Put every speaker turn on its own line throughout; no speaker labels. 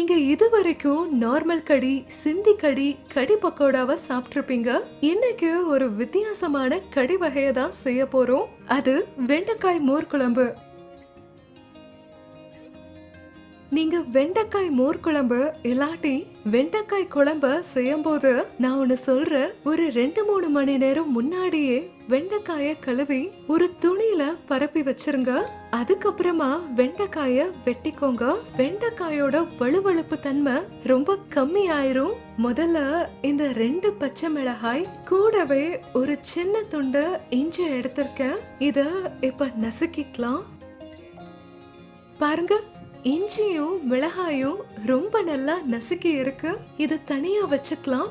நீங்க இது வரைக்கும் நார்மல் கடி சிந்தி கடி கடி பக்கோடாவை சாப்பிட்டிருப்பீங்க? இன்னைக்கு ஒரு வித்தியாசமான கடி வகையை தான் செய்ய போறோம். அது வெண்டைக்காய் மோர் குழம்பு. நீங்க வெண்டைக்காய் மோர் குழம்பு இல்லாட்டி வெண்டைக்காய் குழம்ப செய்யும்போது நான் ஒன்னு சொல்றேன். ஒரு ரெண்டு மூணு மணி நேரம் முன்னாடியே வெண்டைக்காய கழுவி ஒரு துணியில பரப்பி வச்சிருங்க. அதுக்கப்புறமா வெண்டைக்காய வெட்டிக்கோங்க. வெண்டைக்காயோட வலுவழுப்பு தன்மை ரொம்ப கம்மி ஆயிரும் முதல்ல இந்த ரெண்டு பச்சை மிளகாய் கூடவே ஒரு சின்ன துண்டு இஞ்சி எடுத்திருக்கேன். இத இப்ப நசுக்கிக்கலாம். பாருங்க இஞ்சியும் மிளகாயும் ரொம்ப நல்லா நசுக்கி இருக்கு. இதை தனியா வச்சுக்கலாம்.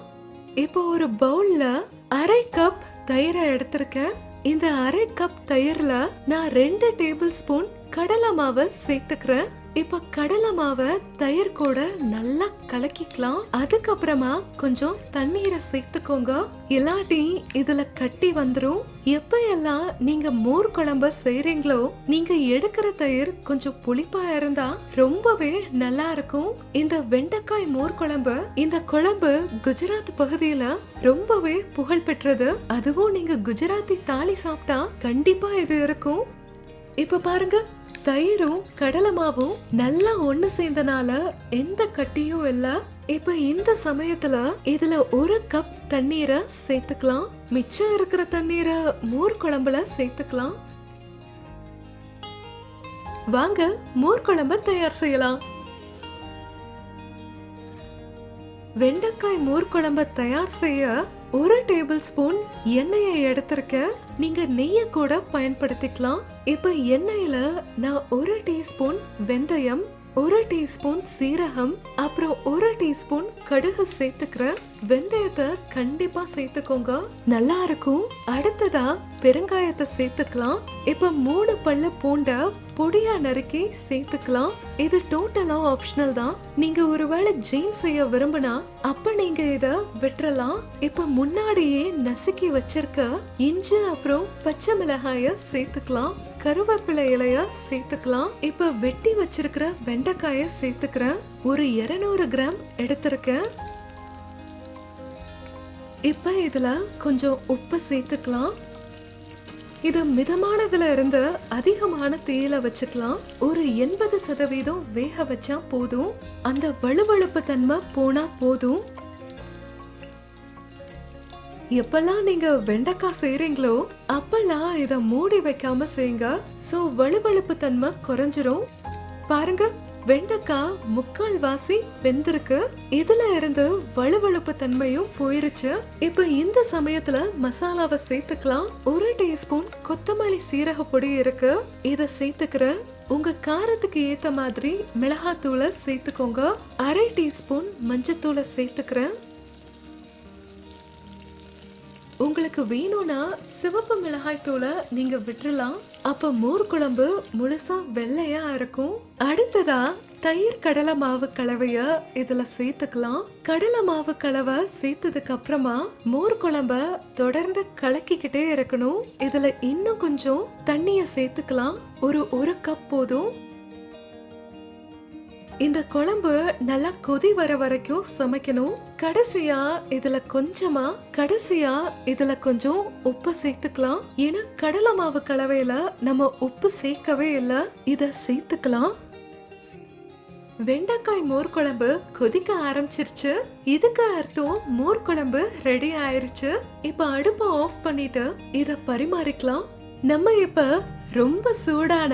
இப்போ ஒரு பவுல்ல அரை கப் தயிரை எடுத்திருக்கேன். இந்த அரை கப் தயிர்ல நான் ரெண்டு டேபிள் ஸ்பூன் கடலை மாவை சேர்த்துக்கிறேன். இப்ப கடலை மாவை தயிர் கூட நல்லா கலக்கிக்கலாம். அதுக்கப்புறமா கொஞ்சம் தண்ணீரை சேர்த்துக்கோங்க. இல்லாட்டி இதுல கட்டி வந்துரும். எப்ப எல்லாம் நீங்க மோர் குழம்ப செய்றீங்களோ நீங்க எடுக்கிற தயிர் கொஞ்சம் புளிப்பா இருந்தா ரொம்பவே நல்லா இருக்கும். இந்த வெண்டைக்காய் மோர் குழம்பு இந்த குழம்பு குஜராத் பகுதியில ரொம்பவே புகழ் பெற்றது. அதுவும் நீங்க குஜராத்தி தாலி சாப்பிட்டா கண்டிப்பா இது இருக்கும். இப்ப பாருங்க தயிரும் கடலை மாவும் நல்லா ஒண்ணு சேர்ந்தனால எந்த கட்டியும் இல்ல. இப்ப இந்த சமயத்துல இதுல ஒரு கப் தண்ணீரை சேர்த்துக்கலாம். மிச்சம் இருக்கிற தண்ணீரை மோர் குழம்புல சேர்த்துக்கலாம். வாங்க மோர் குழம்பு தயார் செய்யலாம். வெண்டைக்காய் மோர் குழம்ப தயார் செய்ய ஒரு டேபிள் ஸ்பூன் எண்ணெயை எடுத்திருக்க. நீங்க நெய்ய கூட பயன்படுத்திக்கலாம். இப்ப எண்ணெயில நான் ஒரு டீஸ்பூன் வெந்தயம் ஒரு டீஸ்பூன் சீரகம் அப்புறம் ஒரு டீஸ்பூன் கடுகு சேர்த்துக்கிற வெந்தயத்தை கண்டிப்பா சேர்த்துக்கோங்க. நல்லா இருக்கும். அடுத்ததா பெருங்காயத்தை சேர்த்துக்கலாம். இப்ப மூணு பல்ல பூண்ட பொடியா நறுக்கி சேர்த்துக்கலாம். இது டோட்டலா ஆப்ஷனல் தான். நீங்க ஒருவேளை ஜீன் செய்ய விரும்பினா அப்ப நீங்க இத விட்டுறலாம். இப்ப முன்னாடியே நசுக்கி வச்சிருக்க இஞ்சி அப்புறம் பச்சை மிளகாய சேர்த்துக்கலாம். கருவேப்பிலை இலைய சேர்த்துக்கலாம். இப்ப வெட்டி வச்சிருக்கிற வெண்டைக்காய சேர்த்துக்கிறேன் ஒரு 200 கிராம் எடுத்திருக்கேன். இப்ப இதுல கொஞ்சம் உப்பு சேர்த்துக்கலாம். இது மிதமானதுல இருந்து அதிகமான தேயில வச்சுக்கலாம். ஒரு எண்பது சதவீதம் வேக வச்சா போதும். அந்த வலுவழுப்பு தன்மை போனா போதும். எப்பெல்லாம் நீங்க வெண்டைக்காய் செய்றீங்களோ அப்பெல்லாம் இத மூடி வைக்காம செய்யுங்க. சோ வலுவழுப்பு தன்மை குறைஞ்சிரும். பாருங்க வெண்டைக்காய் முக்கால் வாசி வெந்திருக்கு. இதுல இருந்து வலுவழுப்பு தன்மையும் போயிருச்சு. இப்ப இந்த சமயத்துல மசாலாவை சேர்த்துக்கலாம். ஒரு டீஸ்பூன் கொத்தமல்லி சீரக பொடி இருக்கு. இத சேர்த்துக்கிறேன் உங்க காரத்துக்கு ஏத்த மாதிரி மிளகாத்தூளை சேர்த்துக்கோங்க. அரை டீஸ்பூன் மஞ்சத்தூளை சேர்த்துக்கிறேன். உங்களுக்கு வேணும்னா சிவப்பு மிளகாய் தூளை நீங்க விட்டுறலாம். அப்ப மோர் குழம்பு முழுசா வெள்ளையா இருக்கும் அடுத்ததா தயிர் கடலை மாவு கலவைய இதுல சேர்த்துக்கலாம். கடலை மாவு கலவை சேர்த்ததுக்கு அப்புறமா மோர் குழம்ப தொடர்ந்து கலக்கிக்கிட்டே இருக்கணும். இதுல இன்னும் கொஞ்சம் தண்ணிய சேர்த்துக்கலாம். ஒரு ஒரு கப் போதும். இந்த குழம்பு நல்லா கொதி வர வரைக்கும் சமைக்கணும். கடைசியா இதுல கொஞ்சமா கடைசியா இதுல கொஞ்சம் உப்பு சேர்த்துக்கலாம். ஏன்னா கடலை மாவு கலவையில நம்ம உப்பு சேர்க்கவே இல்லை. இத சேர்த்துக்கலாம். வெண்டைக்காய் மோர் குழம்பு கொதிக்க ஆரம்பிச்சிருச்சு. இதுக்கு அர்த்தம் மோர் குழம்பு ரெடி ஆயிருச்சு. இப்ப அடுப்பை ஆஃப் பண்ணிட்டு இத பரிமாறிக்கலாம். நம்ம இப்ப ரொம்ப சூடான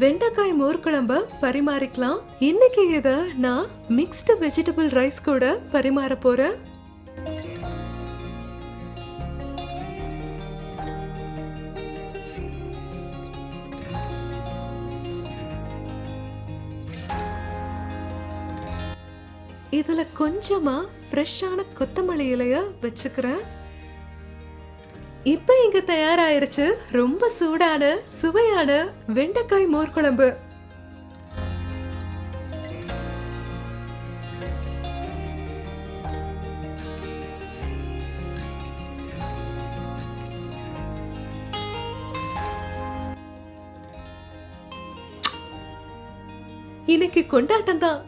வெண்டைக்காய் மோர் குழம்ப பரிமாறிக்கலாம். இன்னைக்கு இத நான் மிக்ஸ்டு வெஜிடபிள் ரைஸ் கூட பரிமாற போறேன். இதுல கொஞ்சமா ஃப்ரெஷ்ஷான கொத்தமல்லி இலைய வச்சுக்கிறேன். இப்ப இங்க தயாராயிருச்சு ரொம்ப சூடான சுவையான வெண்டைக்காய் மோர் குழம்பு. இன்னைக்கு கொண்டாட்டம் தான்